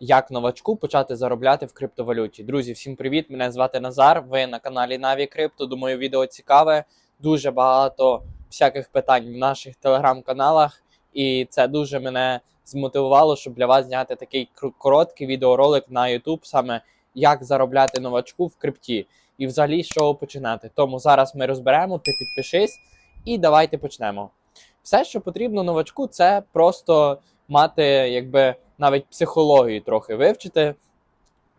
Як новачку почати заробляти в криптовалюті? Друзі, всім привіт! Мене звати Назар. Ви на каналі Наві Крипто. Думаю, відео цікаве. Дуже багато всяких питань в наших телеграм-каналах, і це дуже мене змотивувало, щоб для вас зняти такий короткий відеоролик на YouTube, саме як заробляти новачку в крипті, і взагалі з чого починати. Тому зараз ми розберемо. Ти підпишись, і давайте почнемо. Все, що потрібно новачку, це просто мати якби навіть психологію трохи вивчити,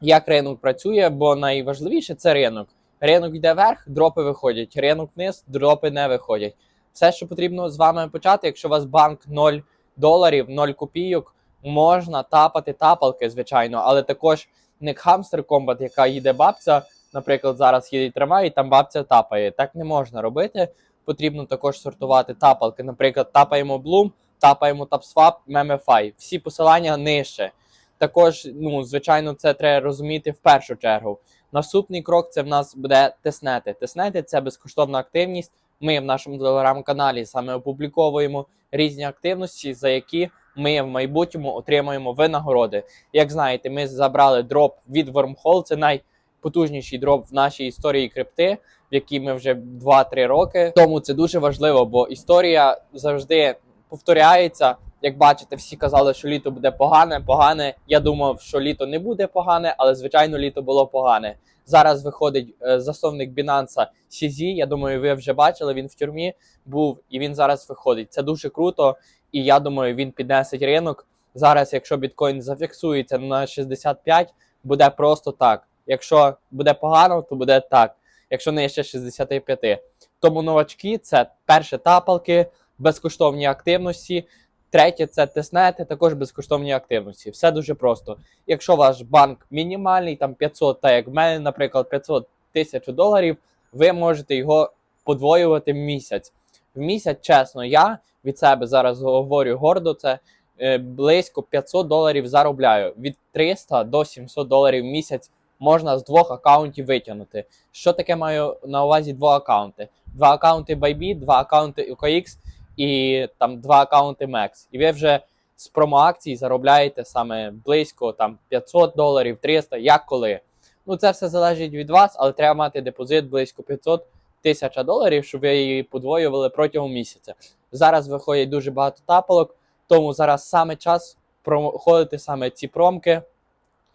як ринок працює, бо найважливіше це ринок. Ринок йде вверх, дропи виходять, ринок вниз, дропи не виходять. Все, що потрібно з вами почати, якщо у вас банк 0 доларів, 0 копійок, можна тапати тапалки, звичайно, але також не хамстер комбат, яка їде бабця. Наприклад, зараз їде трамвай, і там бабця тапає. Так не можна робити. Потрібно також сортувати тапалки. Наприклад, тапаємо Bloom, тапаємо TapSwap, MemeFi. Всі посилання нижче. Також, ну, звичайно, це треба розуміти в першу чергу. Наступний крок це в нас буде теснети. Теснети це безкоштовна активність. Ми в нашому телеграм-каналі саме опубліковуємо різні активності, за які ми в майбутньому отримаємо винагороди. Як знаєте, ми забрали дроп від Wormhole, це найпотужніший дроп в нашій історії крипти, в якій ми вже 2-3 роки. Тому це дуже важливо, бо історія завжди повторяється. Як бачите, всі казали, що літо буде погане. Погане. Я думав, що літо не буде погане, але звичайно, літо було погане. Зараз виходить е, засновник Binance CZ, Я думаю, ви вже бачили. Він в тюрмі був і він зараз виходить. Це дуже круто. І я думаю, він піднесить ринок. Зараз, якщо біткоін зафіксується на 65, буде просто так. Якщо буде погано, то буде так. Якщо не ще 65. Тому новачки це перше тапалки, безкоштовні активності. Третє це теснети, також безкоштовні активності. Все дуже просто. Якщо ваш банк мінімальний, там 500, так як в мене, наприклад, 500 тисяч доларів, ви можете його подвоювати в місяць. В місяць, чесно, я від себе зараз говорю гордо, це е, близько 500 доларів заробляю. Від 300 до 700 доларів в місяць можна з двох акаунтів витягнути. Що таке маю на увазі два акаунти? Два акаунти Bybit, два акаунти OKX і там два акаунти Max. І ви вже з промоакцій заробляєте саме близько там 500 доларів, 300, як коли. Ну це все залежить від вас, але треба мати депозит близько 500 тисяч доларів, щоб ви її подвоювали протягом місяця. Зараз виходять дуже багато тапалок, тому зараз саме час проходити саме ці промки.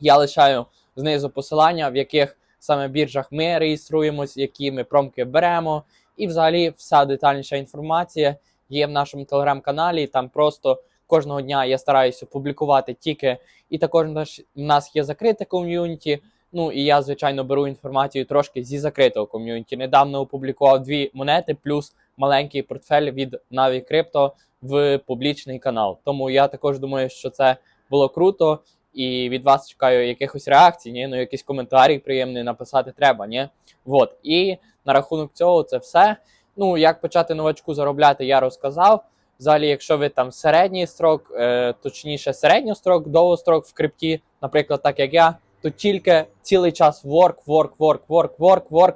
Я лишаю знизу посилання, в яких саме біржах ми реєструємось, які ми промки беремо. І взагалі вся детальніша інформація є в нашому телеграм-каналі. Там просто кожного дня я стараюся публікувати тільки. І також в нас є закрите ком'юніті. Ну і я, звичайно, беру інформацію трошки зі закритого ком'юніті. Недавно опублікував дві монети, плюс маленький портфель від Navi Crypto в публічний канал. Тому я також думаю, що це було круто. І від вас чекаю якихось реакцій, ні? ну якийсь коментарі приємний написати треба. Ні? Вот. І на рахунок цього це все. Ну, як почати новачку заробляти, я розказав. Взагалі, якщо ви там середній строк, е, точніше, середньострок, довгострок в крипті, наприклад, так як я, то тільки цілий час work, work, work, work, work, work,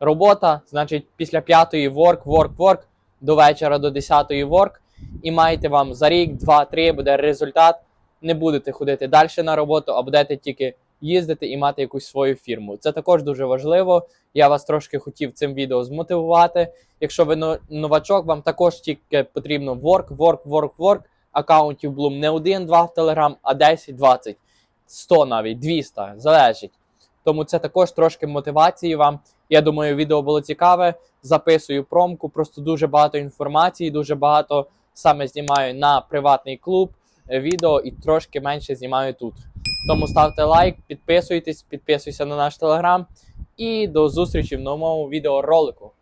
робота, значить, після п'ятої work, work, work, до вечора до десятої work, і маєте вам за рік, два, три буде результат. Не будете ходити далі на роботу, а будете тільки їздити і мати якусь свою фірму. Це також дуже важливо. Я вас трошки хотів цим відео змотивувати. Якщо ви новачок, вам також тільки потрібно work, work, work, work, аккаунтів Bloom не один, два в Telegram, а 10, 20, 100 навіть, 200, залежить. Тому це також трошки мотивації вам. Я думаю, відео було цікаве. Записую промку, просто дуже багато інформації, дуже багато саме знімаю на приватний клуб е, відео і трошки менше знімаю тут. Тому ставте лайк, підписуйтесь, підписуйся на наш телеграм і до зустрічі в новому відеоролику.